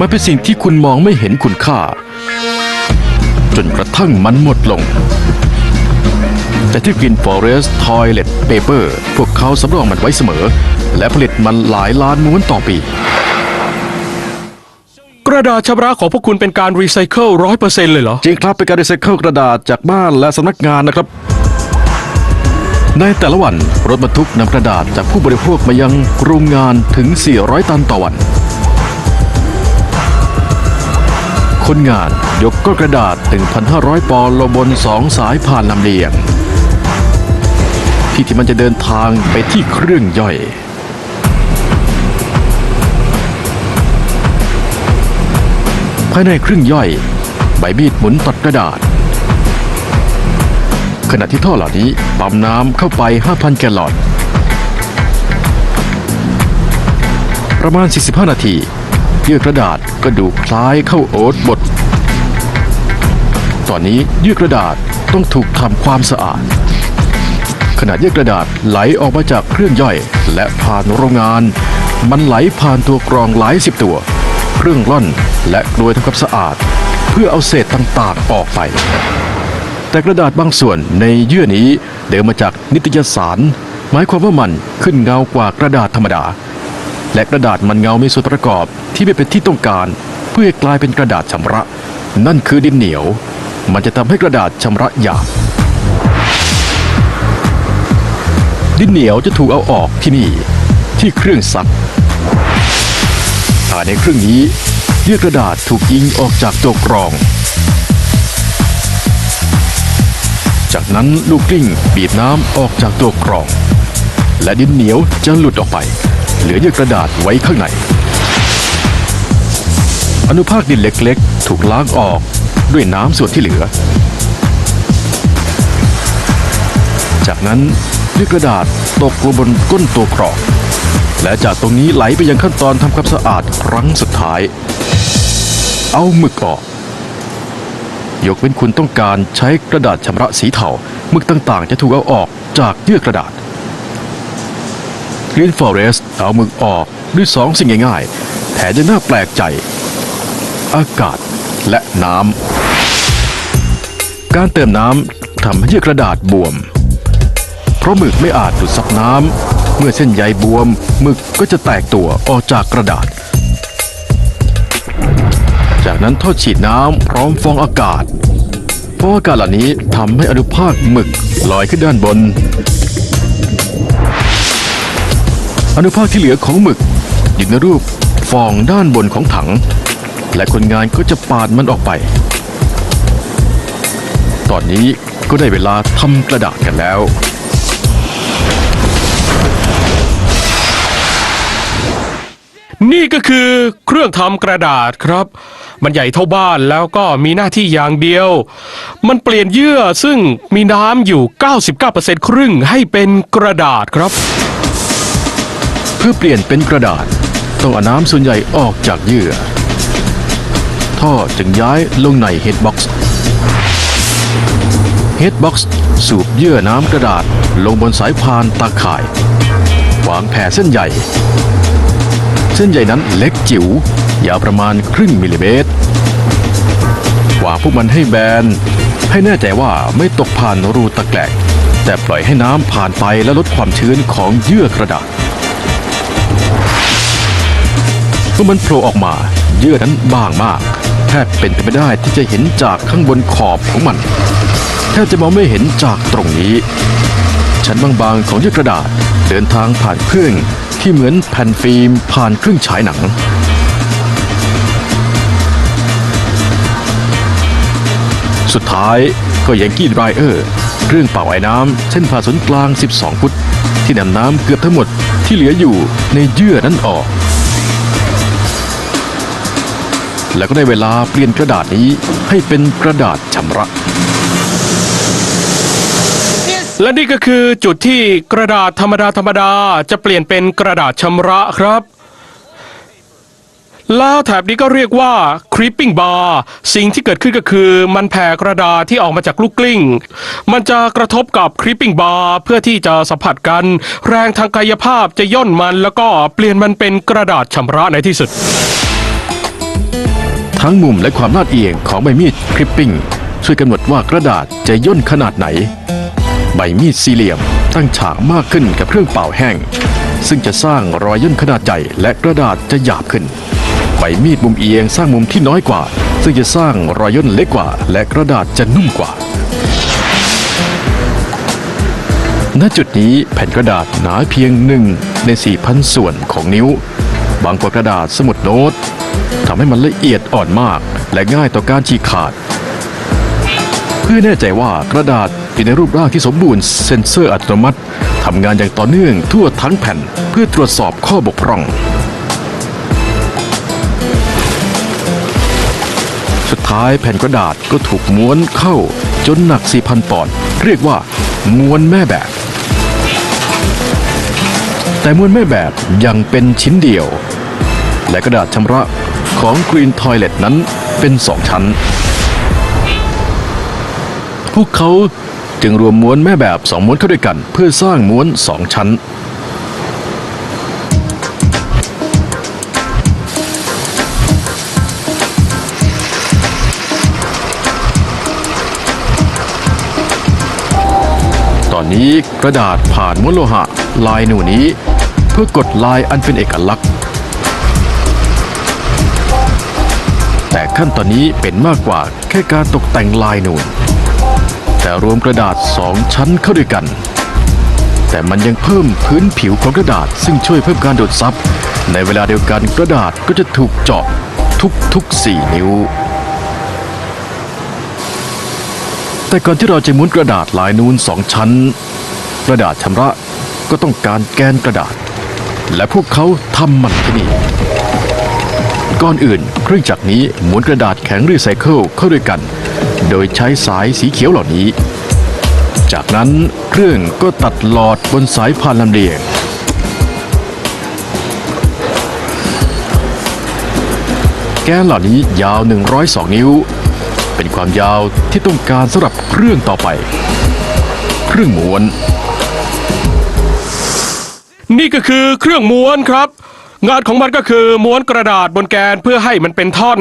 มันเป็นสิ่งที่คุณมองไม่เห็นคุณค่า จนกระทั่งมันหมดลง แต่ที่ Green Forest Toilet Paper พวกเขาสำรองมันไว้เสมอ และผลิตมันหลายล้านม้วนต่อปี กระดาษชำระของพวกคุณเป็นการรีไซเคิลร้อยเปอร์เซ็นต์เลยเหรอ จริงครับเป็นการรีไซเคิลกระดาษจากบ้านและสำนักงานนะครับ ในแต่ละวันรถบรรทุกนำกระดาษจากผู้บริโภคมายังโรงงานถึง 400 ตันต่อวัน คนงานยกก้อนกระดาษ 1,500 ปอนด์ลงบนสองสายผ่านลำเลียง ที่ที่มันจะเดินทางไปที่เครื่องย่อยภายในเครื่องย่อย ใบมีดหมุนตัดกระดาษ ขณะที่ท่อเหล่านี้ปั๊มน้ำเข้าไป 5,000 แกลลอน ประมาณ 45 นาที ยื่อกระดาษก็ดูคล้ายเข้าโอ๊ตบด ตอนนี้เยื่อกระดาษต้องถูกทำความสะอาด ขณะเยื่อกระดาษไหลออกมาจากเครื่องย่อย และผ่านโรงงาน มันไหลผ่านตัวกรองหลายสิบตัว เครื่องร่อนและกลวยทำความสะอาด เพื่อเอาเศษต่างๆออกไป แต่กระดาษบางส่วนในเยื่อนี้เดิมมาจากนิตยสาร หมายความว่ามันขึ้นเงากว่ากระดาษธรรมดา และกระดาษมันเงามีส่วนประกอบที่ไม่เป็นที่ต้องการ เพื่อกลายเป็นกระดาษชำระ นั่นคือดินเหนียว มันจะทำให้กระดาษชำระหยาบดินเหนียวจะถูกเอาออกที่นี่ ที่เครื่องซักภายในเครื่องนี้เยื่อกระดาษถูกยิงออกจากตัวกรอง จากนั้นลูกกลิ้งบีบน้ำออกจากตัวกรอง และดินเหนียวจะหลุดออกไป เหลือเยื่อกระดาษไว้ข้างใน อนุภาคดินเล็กๆ ถูกล้างออกด้วยน้ำส่วนที่เหลือ จากนั้นเยื่อกระดาษตกลงบนก้นตัวกรองและจากตรงนี้ไหลไปยังขั้นตอนทำความสะอาดครั้งสุดท้าย เอาหมึกออก ยกเว้นคุณต้องการใช้กระดาษชำระสีเทาหมึกต่างๆ จะถูกเอาออกจากเยื่อกระดาษ Green Forest เอาหมึกออกด้วยสองสิ่งง่ายๆแถมยังน่าแปลกใจ อากาศและน้ำ การเติมน้ำทำให้เยื่อกระดาษบวม เพราะหมึกไม่อาจดูดซับน้ำ เมื่อเส้นใยบวมหมึกก็จะแตกตัวออกจากกระดาษ จากนั้นท่อฉีดน้ำพร้อมฟองอากาศฟองอากาศเหล่านี้ทำให้อนุภาคหมึกลอยขึ้นด้านบน อนุภาคที่เหลือของหมึกอยู่ในรูปฟองด้านบนของถัง และคนงานก็จะปาดมันออกไป ตอนนี้ก็ได้เวลาทำกระดาษกันแล้ว นี่ก็คือเครื่องทำกระดาษครับ มันใหญ่เท่าบ้านแล้วก็มีหน้าที่อย่างเดียว มันเปลี่ยนเยื่อซึ่งมีน้ำอยู่ 99%ครึ่งให้เป็นกระดาษครับ เพื่อเปลี่ยนเป็นกระดาษต้องเอาน้ำส่วนใหญ่ออกจากเยื่อ ท่อจึงย้ายลงในเฮดบ็อกซ์เฮดบ็อกซ์สูบเยื่อน้ำกระดาษลงบนสายพานตาข่าย วางแผ่เส้นใหญ่ เส้นใหญ่นั้นเล็กจิ๋วยาวประมาณครึ่งมิลลิเมตรวางพวกมันให้แบน ให้แน่ใจว่าไม่ตกผ่านรูตะแกรงแต่ปล่อยให้น้ำผ่านไปและลดความชื้นของเยื่อกระดาษ เมื่อมันโผล่ออกมา เยื่อนั้นบางมาก แทบเป็นไปไม่ได้ที่จะเห็นจากข้างบนขอบของมัน แทบจะมองไม่เห็นจากตรงนี้ ชั้นบางๆของเยื่อกระดาษเดินทางผ่านเครื่องที่เหมือนแผ่นฟิล์มผ่านเครื่องฉายหนังสุดท้ายก็ยังกี้ดรเออร์เครื่องเป่าไอ้น้ำเส้นผ่าศูนย์กลาง 12 ฟุต ที่นำน้ำเกือบทั้งหมดที่เหลืออยู่ในเยื่อนั้นออก แล้วก็ได้เวลาเปลี่ยนกระดาษนี้ให้เป็นกระดาษชำระ และนี่ก็คือจุดที่กระดาษธรรมดาธรรมดาจะเปลี่ยนเป็นกระดาษชำระครับแล้วแถบนี้ก็เรียกว่า creeping bar สิ่งที่เกิดขึ้นก็คือมันแผ่กระดาษที่ออกมาจากลูกกลิ้ง มันจะกระทบกับ creeping bar เพื่อที่จะสัมผัสกัน แรงทางกายภาพจะย่นมันแล้วก็เปลี่ยนมันเป็นกระดาษชำระในที่สุด ทั้งมุมและความลาดเอียงของใบมีดคลิปปิ้งช่วยกำหนดว่ากระดาษจะย่นขนาดไหน ใบมีดสี่เหลี่ยมตั้งฉากมากขึ้นกับเครื่องเป่าแห้ง ซึ่งจะสร้างรอยย่นขนาดใหญ่และกระดาษจะหยาบขึ้น ใบมีดมุมเอียงสร้างมุมที่น้อยกว่า ซึ่งจะสร้างรอยย่นเล็กกว่า และกระดาษจะนุ่มกว่า ณจุดนี้แผ่นกระดาษหนาเพียงหนึ่งใน 4,000 ส่วนของนิ้ว บางกว่ากระดาษสมุดโน้ต ทำให้มันละเอียดอ่อนมาก และง่ายต่อการฉีกขาด เพื่อแน่ใจว่ากระดาษอยู่ในรูปร่างที่สมบูรณ์เซ็นเซอร์อัตโนมัติทำงานอย่างต่อเนื่องทั่วทั้งแผ่น เพื่อตรวจสอบข้อบกพร่อง สุดท้ายแผ่นกระดาษก็ถูกม้วนเข้าจนหนัก 4,000 ปอนด์เรียกว่าม้วนแม่แบบ แต่ม้วนแม่แบบยังเป็นชิ้นเดียว และกระดาษชำระ ของ Green Toilet นั้นเป็นสองชั้น พวกเขาจึงรวมม้วนแม่แบบสองม้วนเข้าด้วยกัน เพื่อสร้างม้วนสองชั้น ตอนนี้กระดาษผ่านม้วนโลหะลายหนูนี้ เพื่อกดลายอันเป็นเอกลักษณ์ แต่ขั้นตอนนี้เป็นมากกว่าแค่การตกแต่งลายนูน แต่รวมกระดาษสองชั้นเข้าด้วยกัน แต่มันยังเพิ่มพื้นผิวของกระดาษ ซึ่งช่วยเพิ่มการดูดซับ ในเวลาเดียวกันกระดาษก็จะถูกเจาะทุกๆ 4 นิ้ว แต่ก่อนที่เราจะม้วนกระดาษลายนูนสองชั้น กระดาษชำระก็ต้องการแกนกระดาษ และพวกเขาทำมันที่นี่ ก่อนอื่น เครื่องจักรนี้หม้วนกระดาษแข็งรีไซเคิลเข้าด้วยกัน โดยใช้สายสีเขียวเหล่านี้ จากนั้นเครื่องก็ตัดหลอดบนสายพานลำเลียงแกนเหล่านี้ยาว 102 นิ้ว เป็นความยาวที่ต้องการสำหรับเครื่องต่อไป เครื่องม้วน นี่ก็คือเครื่องม้วนครับ งานของมันก็คือม้วนกระดาษบนแกนเพื่อให้มันเป็นท่อน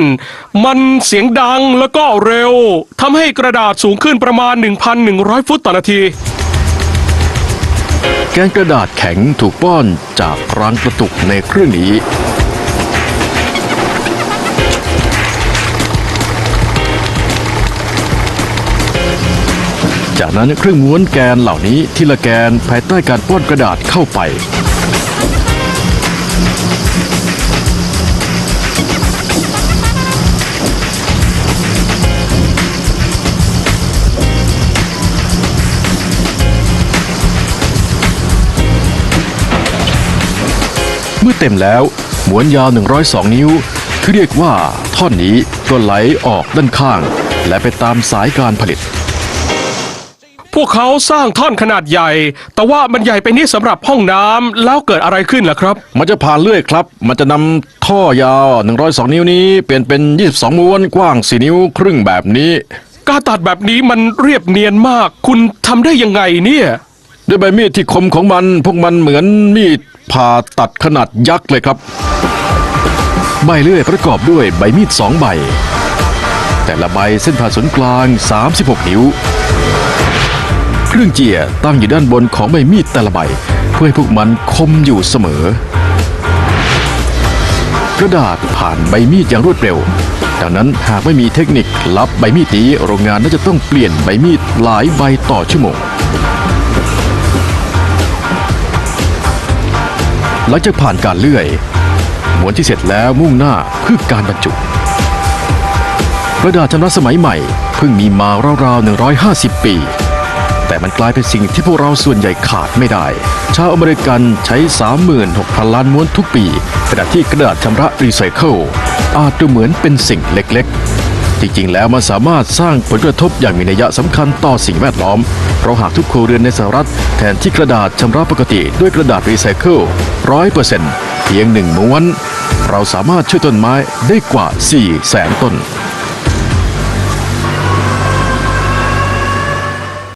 มันเสียงดังแล้วก็เร็วทำให้กระดาษสูงขึ้นประมาณ 1,100 ฟุตต่อนาที แกนกระดาษแข็งถูกป้อนจากรังกระตุกในเครื่องนี้ จากนั้นเครื่องม้วนแกนเหล่านี้ทีละแกนภายใต้การป้อนกระดาษเข้าไป มื่อเต็มแล้วม้วนยาว 102 นิ้ว ที่เรียกว่าท่อนนี้ก็ไหลออกด้านข้าง และไปตามสายการผลิต พวกเขาสร้างท่อนขนาดใหญ่ แต่ว่ามันใหญ่ไปนิดสำหรับห้องน้ำแล้วเกิดอะไรขึ้นล่ะครับ มันจะผ่านเลื่อยครับ มันจะนำท่อยาว 102 นิ้วนี้ เปลี่ยนเป็น 22 ม้วนกว้าง 4 นิ้วครึ่งแบบนี้ การตัดแบบนี้มันเรียบเนียนมาก คุณทำได้ยังไงเนี่ย ด้วยใบมีดที่คมของมัน พวกมันเหมือนมีด ผ่าตัดขนาดยักษ์เลยครับ ใบเลื่อยประกอบด้วยใบมีดสองใบ แต่ละใบเส้นผ่าศูนย์กลาง 36 นิ้ว เครื่องเจียตั้งอยู่ด้านบนของใบมีดแต่ละใบ เพื่อให้พวกมันคมอยู่เสมอ กระดาษผ่านใบมีดอย่างรวดเร็ว ดังนั้นหากไม่มีเทคนิคลับใบมีดนี้โรงงานน่าจะต้องเปลี่ยนใบมีดหลายใบต่อชั่วโมง หลังจากผ่านการเลื่อยม้วนที่เสร็จแล้วมุ่งหน้าเพื่อการบรรจุกระดาษชำระสมัยใหม่เพิ่งมีมาราวๆ 150 ปี แต่มันกลายเป็นสิ่งที่พวกเราส่วนใหญ่ขาดไม่ได้ ชาวอเมริกันใช้ 36,000 ล้านม้วนทุกปีขณะที่กระดาษชำระรีไซเคิลอาจดูเหมือนเป็นสิ่งเล็กๆ จริงๆ แล้วมันสามารถสร้างผลกระทบอย่างมีนัยสำคัญต่อสิ่งแวดล้อม เพราะหากทุกครัวเรือนในสหรัฐแทนที่กระดาษชำระปกติด้วยกระดาษรีไซเคิลร้อยเปอร์เซ็นต์เพียงหนึ่งม้วน เราสามารถช่วยต้นไม้ได้กว่า4แสนต้น